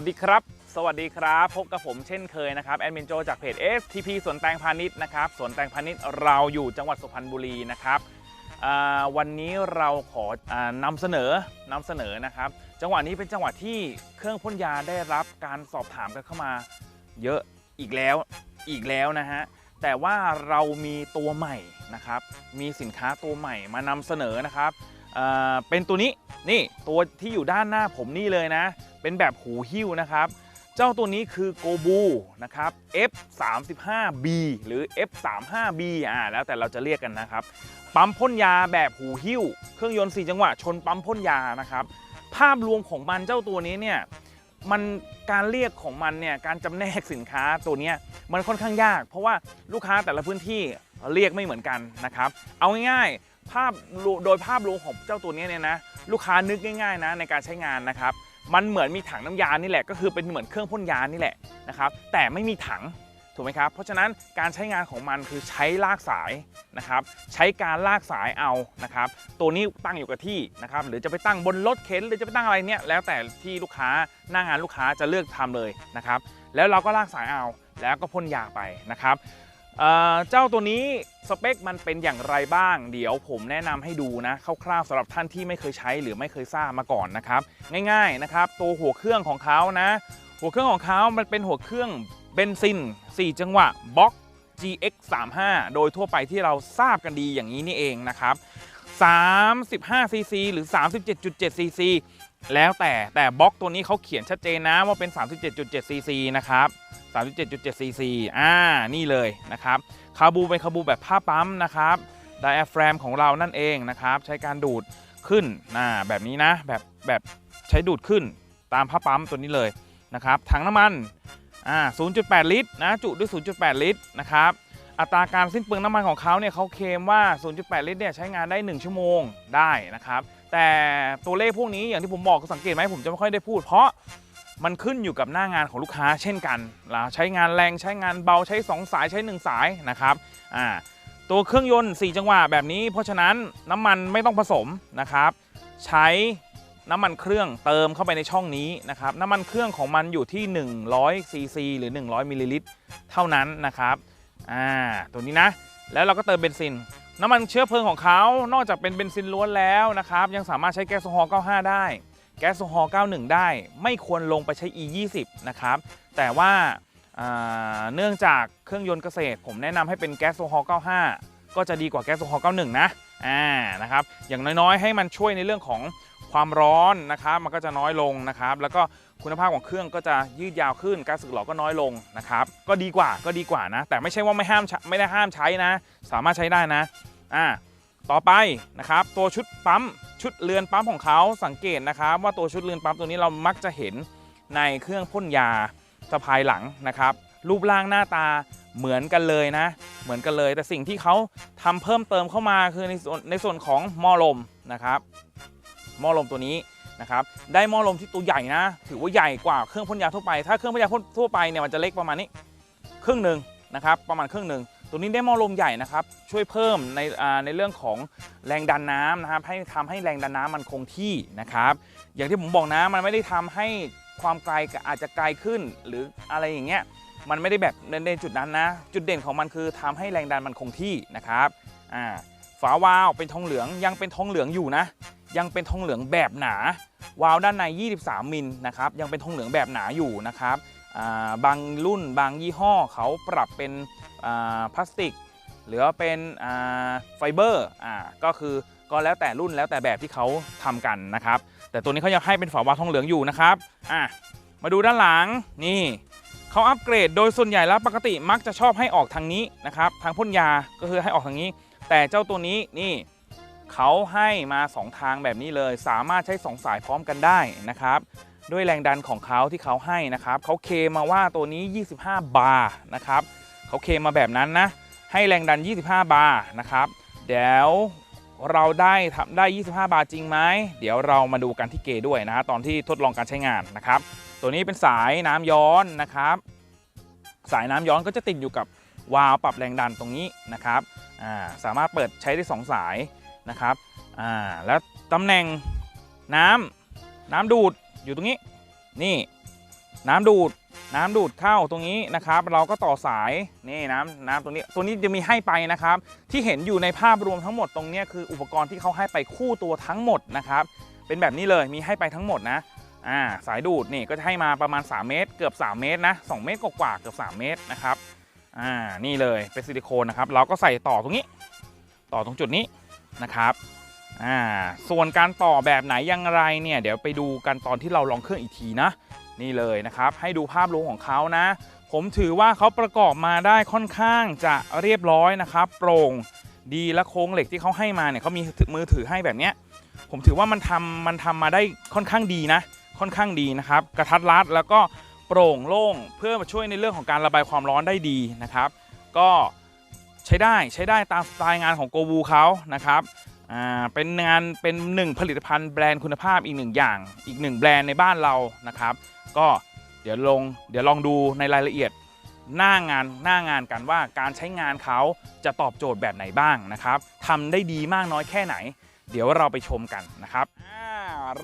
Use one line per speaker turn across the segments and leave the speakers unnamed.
วัสดีครับ สวัสดีครับ พบกับผมเช่นเคยนะครับแอดมินโจจากเพจ STP สวนแตงพาณิชย์นะครับสวนแตงพาณิชย์เราอยู่จังหวัดสุพรรณบุรีนะครับอ่าวันนี้เราขอานำเสนอนำเสนอนะครับ จังหวะนี้เป็นจังหวะที่เครื่องพ่นยาได้รับการสอบถามกันเข้ามาเยอะอีกแล้วอีกแล้วนะฮะแต่ว่าเรามีตัวใหม่นะครับ มีสินค้าตัวใหม่มานำเสนอนะครับ เป็นตัวนี้นี่ตัวที่อยู่ด้านหน้าผมนี่เลยนะ เป็นแบบหูหิ้วนะครับ เจ้าตัวนี้คือโกบูนะครับ F35B หรือ F35B อ่าแล้วแต่เราจะเรียกกันนะครับ ปั๊มพ่นยาแบบหูหิ้ว เครื่องยนต์ 4 จังหวะชนปั๊มพ่นยานะครับ ภาพรวมของมันเจ้าตัวนี้เนี่ยมันการเรียกของมันเนี่ยการจำแนกสินค้าตัวนี้มันค่อนข้างยาก เพราะว่าลูกค้าแต่ละพื้นที่เรียกไม่เหมือนกันนะครับ เอาง่ายๆ ภาพโดยภาพรวมของเจ้าตัวนี้เนี่ยนะลูกค้านึกง่ายๆนะในการใช้งานนะครับมันเหมือนมีถังน้ำยานี่แหละก็คือเป็นเหมือนเครื่องพ่นยานี่แหละนะครับแต่ไม่มีถังถูกไหมครับเพราะฉะนั้นการใช้งานของมันคือใช้ลากสายนะครับใช้การลากสายเอานะครับตัวนี้ตั้งอยู่กับที่นะครับหรือจะไปตั้งบนรถเข็นหรือจะไปตั้งอะไรเนี่ยแล้วแต่ที่ลูกค้าหน้างานลูกค้าจะเลือกทำเลยนะครับแล้วเราก็ลากสายเอาแล้วก็พ่นยาไปนะครับ เจ้าตัวนี้สเปคมันเป็นอย่างไรบ้าง เดี๋ยวผมแนะนำให้ดูนะคร่าวๆสำหรับท่านที่ไม่เคยใช้หรือไม่เคยทราบมาก่อนนะครับ ง่ายๆนะครับ ตัวหัวเครื่องของเขานะ หัวเครื่องของเขามันเป็นหัวเครื่องเบนซิน 4 จังหวะบล็อก GX 35 โดยทั่วไปที่เราทราบกันดีอย่างนี้นี่เองนะครับ35 cc หรือ 37.7 cc แล้วแต่แต่บล็อกตัวนี้เขาเขียนชัดเจนนะว่าเป็น 37.7 cc นะครับ 37.7 cc อ่า นี่เลยนะครับคาบูเป็นคาบูแบบผ้าปั๊มนะครับไดอะแฟรมของเรานั่นเองนะครับ ใช้การดูดขึ้นนะแบบนี้นะแบบแบบใช้ดูดขึ้นตามผ้าปั๊มตัวนี้เลยนะครับถังน้ำมันอ่า0.8 ลิตรนะจุด้วย 0.8 ลิตรนะครับอัตราการสิ้นเปลืองน้ำมันของเขาเนี่ยเขาเคลมว่า 0.8 ลิตรเนี่ยใช้งานได้ 1 ชั่วโมงได้นะครับ แต่ตัวเลขพวกนี้อย่างที่ผมบอกสังเกตไหมผมจะไม่ค่อยได้พูด เพราะมันขึ้นอยู่กับหน้างานของลูกค้าเช่นกันแล้วใช้งานแรงใช้งานเบาใช้ 2 สายใช้ 1 สายนะครับอ่าตัวเครื่องยนต์ 4 จังหวะแบบนี้ เพราะฉะนั้นน้ำมันไม่ต้องผสมนะครับ ใช้น้ำมันเครื่องเติมเข้าไปในช่องนี้นะครับน้ำมันเครื่องของมันอยู่ที่100ซีซีหรือ 100มิลลิลิตรเท่านั้นนะครับอ่าตัวนี้นะ แล้วเราก็เติมเบนซิน น้ำมันเชื้อเพลิงของเขา นอกจากเป็นเบนซินล้วนแล้วนะครับ ยังสามารถใช้แก๊สโซฮอล์95 ได้ แก๊สโซฮอล์91 ได้ ไม่ควรลงไปใช้ E20 นะครับ แต่ว่าอ่าเนื่องจากเครื่องยนต์เกษตร ผมแนะนำให้เป็นแก๊สโซฮอล์95 ก็จะดีกว่าแก๊สโซฮอล์91 นะอ่านะครับ อย่างน้อยๆ ให้มันช่วยในเรื่องของความร้อนนะครับ มันก็จะน้อยลงนะครับ แล้วก็คุณภาพของเครื่องก็จะยืดยาวขึ้นการสึกหรอก็น้อยลงนะครับ ก็ดีกว่าก็ดีกว่านะ แต่ไม่ใช่ว่าไม่ห้ามไม่ได้ห้ามใช้นะ สามารถใช้ได้นะ อ่าต่อไปนะครับตัวชุดปั๊มชุดเรือนปั๊มของเขาสังเกตนะครับ ว่าตัวชุดเรือนปั๊มตัวนี้เรามักจะเห็นในเครื่องพ่นยาสะพายหลังนะครับ รูปร่างหน้าตาเหมือนกันเลยนะ เหมือนกันเลย แต่สิ่งที่เขาทำเพิ่มเติมเข้ามาคือในส่วนในส่วนของหม้อลมนะครับหม้อลมตัวนี้นะครับ ได้หม้อลมที่ตัวใหญ่นะ ถือว่าใหญ่กว่าเครื่องพ่นยาทั่วไป ถ้าเครื่องพ่นยาทั่วไปเนี่ยมันจะเล็กประมาณนี้ครึ่งหนึ่งนะครับ ประมาณครึ่งหนึ่ง ตัวนี้ได้มอลมใหญ่นะครับ ช่วยเพิ่มในในเรื่องของแรงดันน้ำนะครับ ให้ทำให้แรงดันน้ำมันคงที่นะครับ อย่างที่ผมบอกนะมันไม่ได้ทำให้ความไกลอาจจะไกลขึ้น หรืออะไรอย่างเงี้ยมันไม่ได้แบบในในจุดนั้นนะ จุดเด่นของมันคือทำให้แรงดันมันคงที่นะครับอ่าฝาวาล์วเป็นทองเหลืองยังเป็นทองเหลืองอยู่นะ ยังเป็นทองเหลืองแบบหนา วาล์วด้านใน 23 มิลนะครับยังเป็นทองเหลืองแบบหนาอยู่นะครับ บางรุ่นบางยี่ห้อเขาปรับเป็นพลาสติก หรือว่าเป็นไฟเบอร์ก็คือก็แล้วแต่รุ่นแล้วแต่แบบที่เขาทำกันนะครับ แต่ตัวนี้เขายังให้เป็นฝาวาทองเหลืองอยู่นะครับอะมาดูด้านหลังนี่เขาอัปเกรดโดยส่วนใหญ่แล้วปกติมักจะชอบให้ออกทางนี้นะครับทางพ่นยาก็คือให้ออกทางนี้ แต่เจ้าตัวนี้นี่เขาให้มา 2 ทางแบบนี้เลย สามารถใช้ 2 สายพร้อมกันได้นะครับ ด้วยแรงดันของเขาที่เขาให้นะครับเขาเคมาว่าตัวนี้ 25 บาร์นะครับเขาเคมาแบบนั้นนะให้แรงดัน 25 บาร์นะครับเดี๋ยวเราได้ทำได้ 25 บาร์จริงไหมเดี๋ยวเรามาดูกันที่เกด้วยนะตอนที่ทดลองการใช้งานนะครับ ตัวนี้เป็นสายน้ำย้อนนะครับ สายน้ำย้อนก็จะติดอยู่กับวาล์วปรับแรงดันตรงนี้นะครับาสามารถเปิดใช้ได้ 2 สายนะครับแล้วตำแหน่งน้ำน้ำดูด อยู่ตรงนี้นี่น้ำดูดน้ำดูดเข้าตรงนี้นะครับ เราก็ต่อสายนี่น้ำน้ำตรงนี้ตัวนี้จะมีให้ไปนะครับ ที่เห็นอยู่ในภาพรวมทั้งหมดตรงนี้คืออุปกรณ์ที่เขาให้ไปคู่ตัวทั้งหมดนะครับ เป็นแบบนี้เลยมีให้ไปทั้งหมดนะอ่าสายดูดนี่ก็จะให้มาประมาณ 3 เมตร เกือบ 3 เมตรนะ2เมตรกว่าเกือบ 3 เมตรนะครับอ่านี่เลยเป็นซิลิโคนนะครับ เราก็ใส่ต่อตรงนี้ ต่อตรงจุดนี้นะครับ อ่าส่วนการต่อแบบไหนอยังไรเนี่ยเดี๋ยวไปดูกันตอนที่เราลองเครื่องอีกทีนะ นี่เลยนะครับ ให้ดูภาพรวมของเขานะ ผมถือว่าเขาประกอบมาได้ค่อนข้างจะเรียบร้อยนะครับ โปร่งดีและโครงเหล็กที่เขาให้มาเนี่ยเขามีมือถือให้แบบเนี้ยผมถือว่ามันทำมันทำมาได้ค่อนข้างดีนะ ค่อนข้างดีนะครับ กระทัดรัดแล้วก็โปร่งโล่งเพื่อมาช่วยในเรื่องของการระบายความร้อนได้ดีนะครับ ก็ใช้ได้ใช้ได้ตามสไตล์งานของโกวูเขานะครับ อ่าเป็นงานเป็นหนึ่งผลิตภัณฑ์แบรนด์คุณภาพอีกหนึ่งอย่าง อีกหนึ่งแบรนด์ในบ้านเรานะครับ ก็เดี๋ยวลงเดี๋ยวลองดูในรายละเอียดหน้างานหน้างานกันว่าการใช้งานเขาจะตอบโจทย์แบบไหนบ้างนะครับทำได้ดีมากน้อยแค่ไหน เดี๋ยวเราไปชมกันนะครับ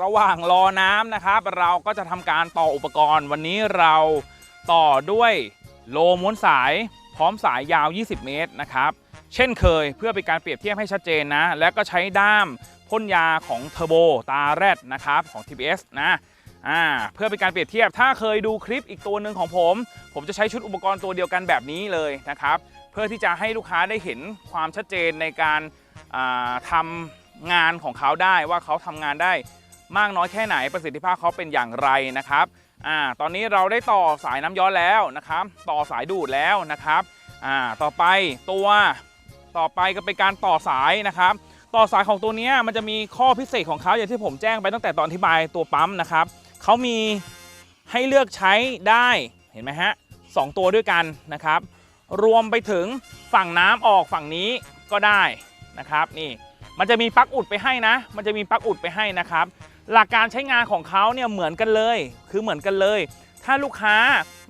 ระหว่างรอน้ำนะครับ เราก็จะทำการต่ออุปกรณ์ วันนี้เราต่อด้วยโลม้วนสายพร้อมสายยาว 20 เมตรนะครับ เช่นเคยเพื่อเป็นการเปรียบเทียบให้ชัดเจนนะ และก็ใช้ด้ามพ่นยาของเทอร์โบตาแรดนะครับของ TBS นะอ่าเพื่อเป็นการเปรียบเทียบ ถ้าเคยดูคลิปอีกตัวหนึ่งของผม ผมจะใช้ชุดอุปกรณ์ตัวเดียวกันแบบนี้เลยนะครับ เพื่อที่จะให้ลูกค้าได้เห็นความชัดเจนในการาทำงานของเขาได้ว่าเขาทำงานได้มากน้อยแค่ไหนประสิทธิภาพเขาเป็นอย่างไรนะครับอ่าตอนนี้เราได้ต่อสายน้ำย้อนแล้วนะครับ ต่อสายดูดแล้วนะครับอ่าต่อไปตัว ต่อไปก็เป็นการต่อสายนะครับ ต่อสายของตัวนี้มันจะมีข้อพิเศษของเขาอย่างที่ผมแจ้งไปตั้งแต่ตอนอธิบายตัวปั๊มนะครับเขามีให้เลือกใช้ได้เห็นไหมฮะสองตัวด้วยกันนะครับ รวมไปถึงฝั่งน้ำออกฝั่งนี้ก็ได้นะครับนี่มันจะมีปลั๊กอุดไปให้นะ มันจะมีปลั๊กอุดไปให้นะครับ หลักการใช้งานของเขาเนี่ยเหมือนกันเลย คือเหมือนกันเลย ถ้าลูกค้า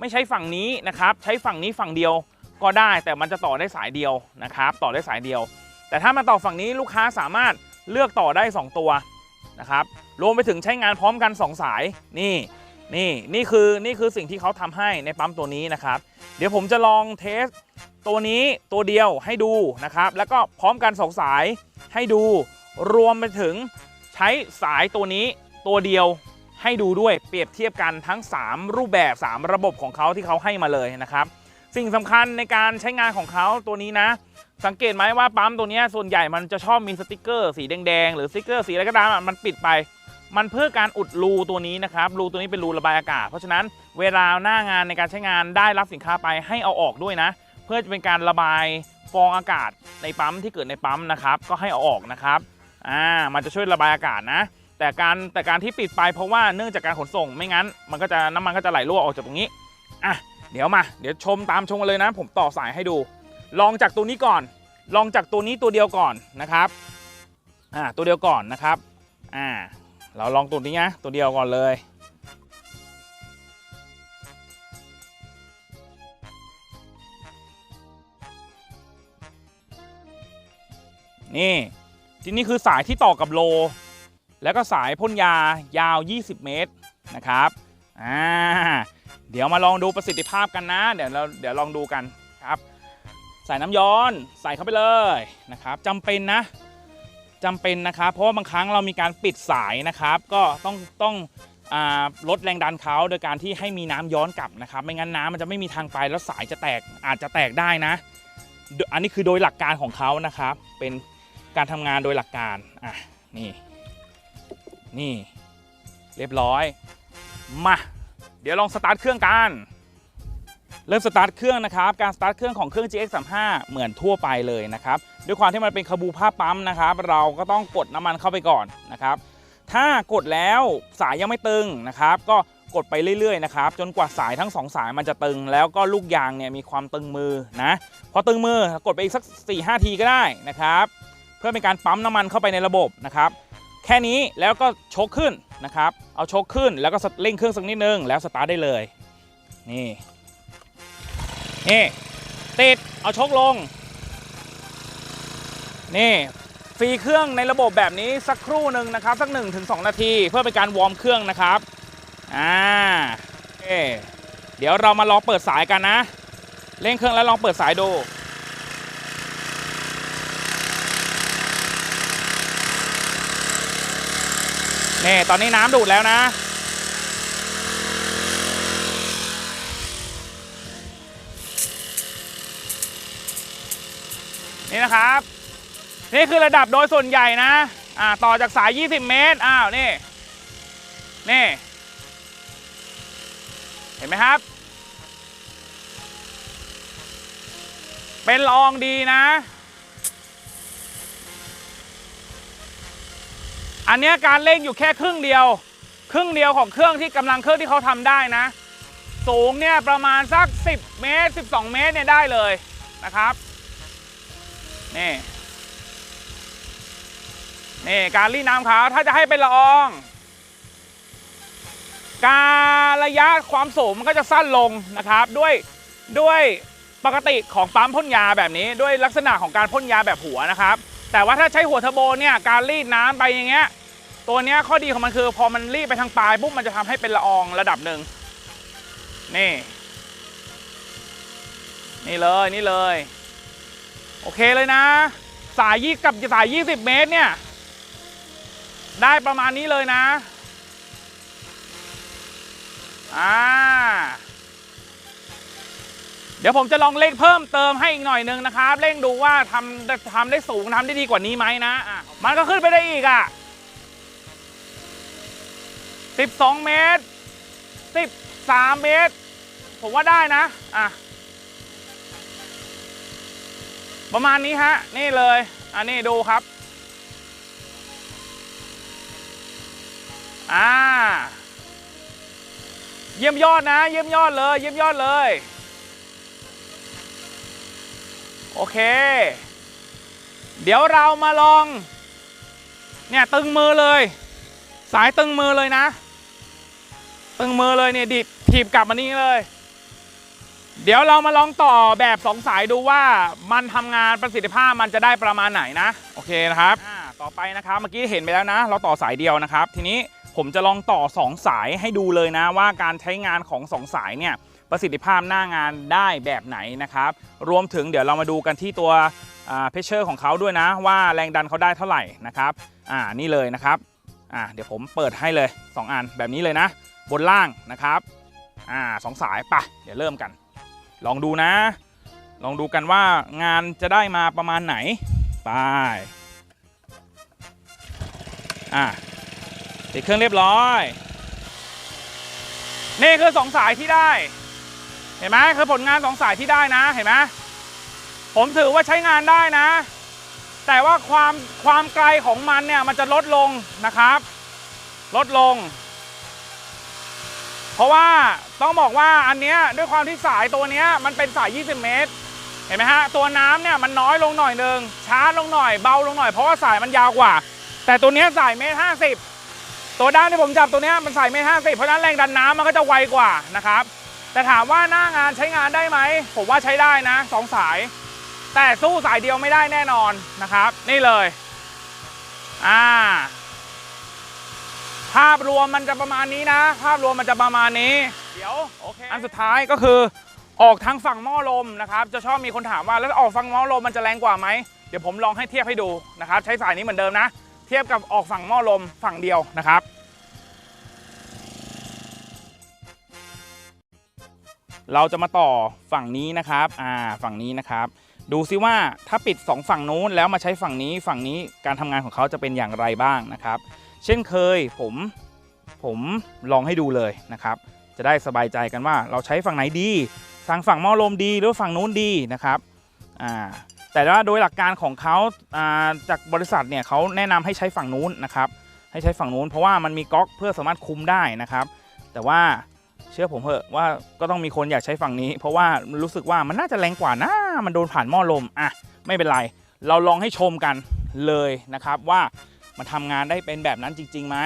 ไม่ใช้ฝั่งนี้นะครับ ใช้ฝั่งนี้ฝั่งเดียว ก็ได้ แต่มันจะต่อได้สายเดียวนะครับ ต่อได้สายเดียว แต่ถ้ามาต่อฝั่งนี้ลูกค้าสามารถเลือกต่อได้ 2 ตัวนะครับรวมไปถึงใช้งานพร้อมกัน 2 สายนี่นี่นี่คือนี่คือสิ่งที่เขาทำให้ในปั๊มตัวนี้นะครับ เดี๋ยวผมจะลองเทสตัวนี้ตัวเดียวให้ดูนะครับ แล้วก็พร้อมกัน2สายให้ดู รวมไปถึงใช้สายตัวนี้ตัวเดียวให้ดูด้วยเปรียบเทียบกันทั้ง 3 รูปแบบ 3 ระบบของเขาที่เขาให้มาเลยนะครับ สิ่งสำคัญในการใช้งานของเขาตัวนี้นะ สังเกตไหมว่าปั๊มตัวนี้ส่วนใหญ่มันจะชอบมีสติกเกอร์สีแดงๆหรือสติกเกอร์สีอะไรก็ตามมันปิดไป มันเพื่อการอุดรูตัวนี้นะครับรูตัวนี้เป็นรูระบายอากาศ เพราะฉะนั้นเวลาหน้างานในการใช้งานได้รับสินค้าไปให้เอาออกด้วยนะ เพื่อจะเป็นการระบายฟองอากาศในปั๊มที่เกิดในปั๊มนะครับ ก็ให้เอาออกนะครับอ่ามันจะช่วยระบายอากาศนะ แต่การแต่การที่ปิดไปเพราะว่าเนื่องจากการขนส่งไม่งั้น มันก็จะน้ำมันก็จะไหลรั่วออกจากตรงนี้อะ เดี๋ยวมา เดี๋ยวชมตามชมกันเลยนะ ผมต่อสายให้ดู ลองจากตัวนี้ก่อน ลองจากตัวนี้ตัวเดียวก่อนนะครับ อ่า ตัวเดียวก่อนนะครับ อ่า เราลองตัวนี้นะ ตัวเดียวก่อนเลยนี่ทีนี้คือสายที่ต่อกับโล แล้วก็สายพ่นยายาว 20 เมตรนะครับ อ่า เดี๋ยวมาลองดูประสิทธิภาพกันนะ เดี๋ยวเราเดี๋ยวลองดูกันครับ ใส่น้ำย้อนใส่เข้าไปเลยนะครับจำเป็นนะจำเป็นนะครับ เพราะว่าบางครั้งเรามีการปิดสายนะครับ ก็ต้องต้องลดแรงดันเขาโดยการที่ให้มีน้ำย้อนกลับนะครับ ไม่งั้นน้ำมันจะไม่มีทางไปแล้วสายจะแตกอาจจะแตกได้นะ อันนี้คือโดยหลักการของเขานะครับ เป็นการทำงานโดยหลักการอะนี่นี่ เรียบร้อยมา เดี๋ยวลองสตาร์ทเครื่องกัน เริ่มสตาร์ทเครื่องนะครับ การสตาร์ทเครื่องของเครื่อง GX35 เหมือนทั่วไปเลยนะครับ ด้วยความที่มันเป็นคาบูผ้าปั๊มนะครับ เราก็ต้องกดน้ำมันเข้าไปก่อนนะครับ ถ้ากดแล้วสายยังไม่ตึงนะครับ ก็กดไปเรื่อยๆนะครับ จนกว่าสายทั้งสองสายมันจะตึง แล้วก็ลูกยางเนี่ยมีความตึงมือนะ พอตึงมือกดไปอีกสัก4-5ทีก็ได้นะครับ เพื่อเป็นการปั๊มน้ำมันเข้าไปในระบบนะครับ แค่นี้แล้วก็ชกขึ้นนะครับ เอาชกขึ้นแล้วก็เร่งเครื่องสักนิดนึงแล้วสตาร์ทได้เลย นี่นี่ติดเอาชกลง นี่ฟรีเครื่องในระบบแบบนี้สักครู่หนึ่งนะครับ สัก 1-2 นาที เพื่อเป็นการวอร์มเครื่องนะครับอ่าโอเคเอ้เดี๋ยวเรามาลองเปิดสายกันนะ เร่งเครื่องแล้วลองเปิดสายดู นี่ตอนนี้น้ำดูดแล้วนะ นี่นะครับ นี่คือระดับโดยส่วนใหญ่นะ อ่าต่อจากสาย 20 เมตร อ้าว นี่ นี่ เห็นไหมครับ เป็นละอองดีนะ อันนี้การเร่งอยู่แค่ครึ่งเดียว ครึ่งเดียวของเครื่องที่กำลังเครื่องที่เขาทำได้นะ สูงเนี่ยประมาณสัก 10 เมตร 12 เมตรเนี่ยได้เลยนะครับนี่นี่การรีดน้ำขาวถ้าจะให้เป็นละออง การระยะความสูงมันก็จะสั้นลงนะครับด้วยด้วยปกติของปั๊มพ่นยาแบบนี้ด้วยลักษณะของการพ่นยาแบบหัวนะครับ แต่ว่าถ้าใช้หัวเทอร์โบเนี่ยการรีดน้ำไปอย่างเงี้ยตัวเนี้ยข้อดีของมันคือ พอมันรีดไปทางปลายปุ๊บมันจะทำให้เป็นละอองระดับหนึ่งนี่ นี่เลยนี่เลย โอเคเลยนะ สายยี่กับสาย20เมตรเนี่ย ได้ประมาณนี้เลยนะ อ่า เดี๋ยวผมจะลองเร่งเพิ่มเติมให้อีกหน่อยนึงนะครับเร่งดูว่าทำทำได้สูงทำได้ดีกว่านี้ไหมนะอะมันก็ขึ้นไปได้อีกอะ12 เมตร 13 เมตร ผมว่าได้นะอะประมาณนี้ฮะ นี่เลยอันนี้ดูครับอ่าเยี่ยมยอดนะ เยี่ยมยอดเลย เยี่ยมยอดเลย โอเค เดี๋ยวเรามาลอง เนี่ยตึงมือเลย สายตึงมือเลยนะ ตึงมือเลยเนี่ยดิดถีบกลับมานี่เลย เดี๋ยวเรามาลองต่อแบบสองสายดูว่ามันทำงานประสิทธิภาพมันจะได้ประมาณไหนนะ โอเคนะครับอ่าต่อไปนะครับ เมื่อกี้เห็นไปแล้วนะ เราต่อสายเดียวนะครับ ทีนี้ผมจะลองต่อ 2 สายให้ดูเลยนะว่าการใช้งานของ 2 สายเนี่ย ประสิทธิภาพหน้างานได้แบบไหนนะครับ รวมถึงเดี๋ยวเรามาดูกันที่ตัวเพชเชอร์ของเขาด้วยนะว่าแรงดันเขาได้เท่าไหร่นะครับอ่านี่เลยนะครับอ่าเดี๋ยวผมเปิดให้เลย 2 อันแบบนี้เลยนะ บนล่างนะครับอ่าสองสายไปะเดี๋ยวเริ่มกัน ลองดูนะ ลองดูกันว่างานจะได้มาประมาณไหนไปอะติดเครื่องเรียบร้อย นี่คือสองสายที่ได้ เห็นไหมคือผลงานสองสายที่ได้นะเห็นไหมผมถือว่าใช้งานได้นะ แต่ว่าความความไกลของมันเนี่ยมันจะลดลงนะครับ ลดลง เพราะว่าต้องบอกว่าอันเนี้ยด้วยความที่สายตัวเนี้ยมันเป็นสาย 20 เมตร เห็นไหมฮะตัวน้ำเนี่ยมันน้อยลงหน่อยหนึ่งช้าลงหน่อยเบาลงหน่อยเพราะว่าสายมันยาวกว่า แต่ตัวเนี้ยสายเมตรห้าสิบตัวด้านที่ผมจับตัวเนี้ยมันสายเมตรห้าสิบเพราะฉะนั้นแรงดันน้ำมันก็จะไวกว่านะครับ แต่ถามว่าหน้างานใช้งานได้ไหม ผมว่าใช้ได้นะสองสาย แต่สู้สายเดียวไม่ได้แน่นอนนะครับ นี่เลยอ่าภาพรวมมันจะประมาณนี้นะ ภาพรวมมันจะประมาณนี้เดี๋ยวโอเคอันสุดท้ายก็คือออกทางฝั่งหม้อลมนะครับ จะชอบมีคนถามว่าแล้วออกฝั่งหม้อลมมันจะแรงกว่าไหมเดี๋ยวผมลองให้เทียบให้ดูนะครับ ใช้สายนี้เหมือนเดิมนะ เทียบกับออกฝั่งหม้อลมฝั่งเดียวนะครับ เราจะมาต่อฝั่งนี้นะครับอ่าฝั่งนี้นะครับ ดูซิว่าถ้าปิด 2 ฝั่งนู้นแล้วมาใช้ฝั่งนี้ฝั่งนี้การทำงานของเขาจะเป็นอย่างไรบ้างนะครับ เช่นเคยผมผมลองให้ดูเลยนะครับ จะได้สบายใจกันว่าเราใช้ฝั่งไหนดีสั่งฝั่งหม้อลมดีหรือฝั่งนู้นดีนะครับอ่าแต่ว่าโดยหลักการของเขาอ่าจากบริษัทเนี่ยเขาแนะนำให้ใช้ฝั่งนู้นนะครับ ให้ใช้ฝั่งนู้นเพราะว่ามันมีก๊อกเพื่อสามารถคุมได้นะครับ แต่ว่า เชื่อผมเถอะว่าก็ต้องมีคนอยากใช้ฝั่งนี้ เพราะว่ารู้สึกว่ามันน่าจะแรงกว่านะมันโดนผ่านหม้อลมอะไม่เป็นไร เราลองให้ชมกันเลยนะครับว่ามันทำงานได้เป็นแบบนั้นจริงๆไหม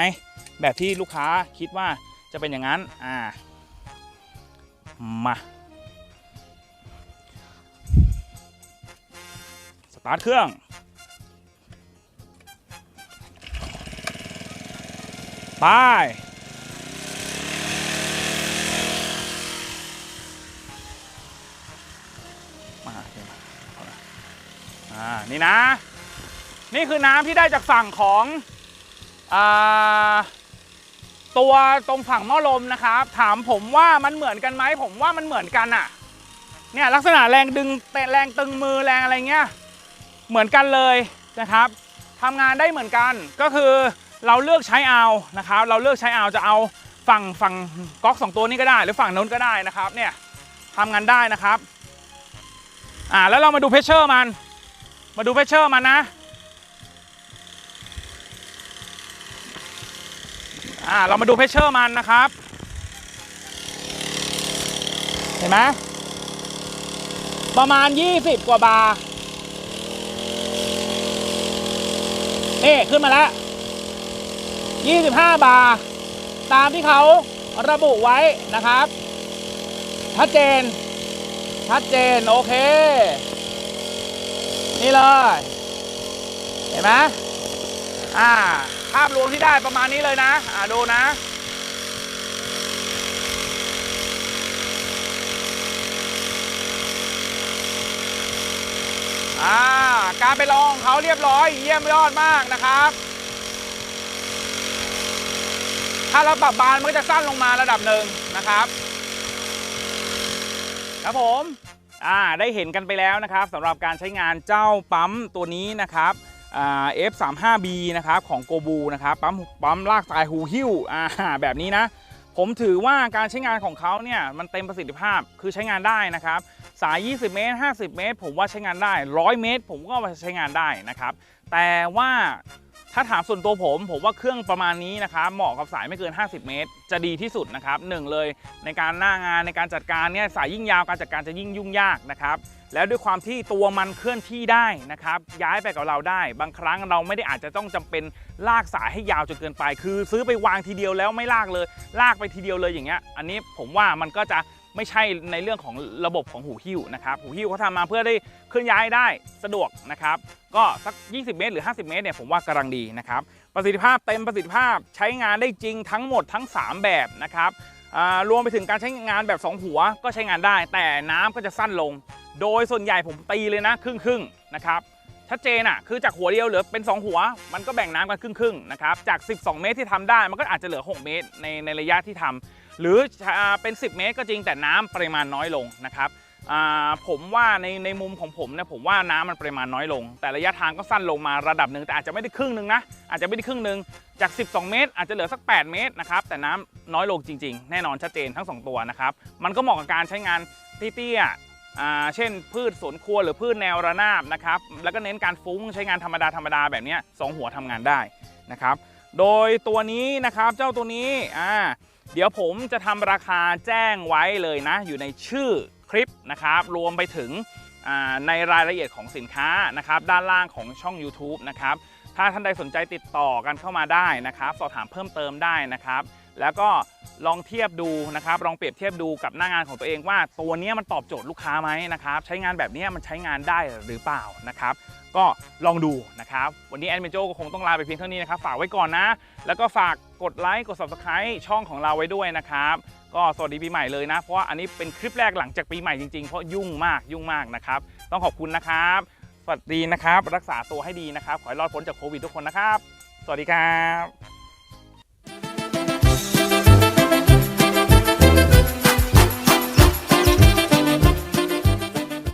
แบบที่ลูกค้าคิดว่าจะเป็นอย่างนั้นอ่ามาสตาร์ทเครื่องไป นี่นะ นี่คือน้ำที่ได้จากฝั่งของอตัวตรงฝั่งหม้อลมนะครับ ถามผมว่ามันเหมือนกันไหมผมว่ามันเหมือนกันอะเนี่ยลักษณะแรงดึงแต่แรงตึงมือแรงอะไรเงี้ยเหมือนกันเลยนะครับทำงานได้เหมือนกันก็คือเราเลือกใช้เอานะครับ เราเลือกใช้เอาจะเอาฝั่งฝั่งก๊อกสองตัวนี้ก็ได้ หรือฝั่งนู้นก็ได้นะครับเนี่ยทำงานได้นะครับอ่าแล้วเรามาดูเพชเชอร์มัน มาดูเพชเชอร์มันนะ อ่า เรามาดูเพชเชอร์มันนะครับ เห็นไหมประมาณ 20 กว่าบาร์นี่ขึ้นมาแล้ว 25 บาร์ตามที่เขาระบุไว้นะครับ ชัดเจน ชัดเจน โอเค นี่เลย เห็นไหมอ่า ภาพรวมที่ได้ประมาณนี้เลยนะ อ่าดูนะอ่าการไปลองเขาเรียบร้อย เยี่ยมยอดมากนะครับ ถ้าเราปรับบานมันก็จะสั้นลงมาระดับหนึ่งนะครับ ครับผม อ่าได้เห็นกันไปแล้วนะครับสำหรับการใช้งานเจ้าปั๊มตัวนี้นะครับอ่า F35B นะครับของโกบูนะครับปั๊มปั๊มลากสายหูหิ้วอ่าแบบนี้นะ ผมถือว่าการใช้งานของเขาเนี่ยมันเต็มประสิทธิภาพคือใช้งานได้นะครับสาย 20 เมตร 50 เมตร ผมว่าใช้งานได้ 100 เมตร ผมก็ใช้งานได้นะครับ แต่ว่า ถ้าถามส่วนตัวผม ผมว่าเครื่องประมาณนี้นะครับเหมาะกับสายไม่เกิน 50 เมตร จะดีที่สุดนะครับหนึ่งเลยในการหน้างานในการจัดการเนี่ยสายยิ่งยาวการจัดการจะยิ่งยุ่งยากนะครับแล้วด้วยความที่ตัวมันเคลื่อนที่ได้นะครับย้ายไปกับเราได้ บางครั้งเราไม่ได้อาจจะต้องจำเป็นลากสายให้ยาวจนเกินไป คือ ซื้อไปวางทีเดียวแล้วไม่ลากเลย ลากไปทีเดียวเลยอย่างเงี้ยอันนี้ผมว่ามันก็จะ ไม่ใช่ในเรื่องของระบบของหูหิ้วนะครับหูหิ้วเขาทำมาเพื่อได้เคลื่อนย้ายได้สะดวกนะครับก็สัก 20 เมตรหรือ 50 เมตรเนี่ยผมว่ากำลังดีนะครับประสิทธิภาพเต็มประสิทธิภาพใช้งานได้จริงทั้งหมดทั้ง 3 แบบนะครับรวมไปถึงการใช้งานแบบ 2 หัวก็ใช้งานได้ แต่น้ำก็จะสั้นลง โดยส่วนใหญ่ผมตีเลยนะครึ่งครึ่งนะครับชัดเจนอะคือจากหัวเดียวเหลือเป็น 2 หัว มันก็แบ่งน้ำกันครึ่งครึ่งนะครับจาก 12 เมตรที่ทำได้มันก็อาจจะเหลือ 6 เมตรในในระยะที่ทำ หรือเป็น 10 เมตรก็จริงแต่น้ำปริมาณน้อยลงนะครับผมว่าในในมุมของผมนี่ยผมว่าน้ำมันปริมาณน้อยลง แต่ระยะทางก็สั้นลงมาระดับหนึ่งแต่อาจจะไม่ได้ครึ่งหนึ่งนะอาจจะไม่ได้ครึ่งหนึ่งจาก 12 เมตร อาจจะเหลือสัก 8 เมตรนะครับแต่น้ำน้อยลงจริง ๆ แน่นอนชัดเจนทั้งสองตัวนะครับมันก็เหมาะกับการใช้งานเตี้ยเช่น พืชสวนครัวหรือพืชแนวระนาบนะครับแล้วก็เน้นการฟุ้งใช้งานธรรมดาธรรมดาแบบนี้สองหัวทำงานได้นะครับโดยตัวนี้นะครับเจ้าตัวนี้อ่า เดี๋ยวผมจะทำราคาแจ้งไว้เลยนะ อยู่ในชื่อคลิปนะครับ รวมไปถึงในรายละเอียดของสินค้านะครับ ด้านล่างของช่อง YouTube นะครับ ถ้าท่านใดสนใจติดต่อกันเข้ามาได้นะครับ สอบถามเพิ่มเติมได้นะครับ แล้วก็ลองเทียบดูนะครับลองเปรียบเทียบดูกับหน้างานของตัวเองว่าตัวนี้มันตอบโจทย์ลูกค้าไหมนะครับใช้งานแบบนี้มันใช้งานได้หรือเปล่านะครับก็ลองดูนะครับ วันนี้แอนเมโจก็คงต้องลาไปเพียงเท่านี้นะครับ ฝากไว้ก่อนนะ แล้วก็ฝากกดไลค์กด subscribe ช่องของเราไว้ด้วยนะครับ ก็สวัสดีปีใหม่เลยนะ เพราะว่าอันนี้เป็นคลิปแรกหลังจากปีใหม่จริงๆ เพราะยุ่งมากยุ่งมากนะครับ ต้องขอบคุณนะครับ สวัสดีนะครับ รักษาตัวให้ดีนะครับ ขอให้รอดพ้นจากโควิดทุกคนนะครับ สวัสดีครับ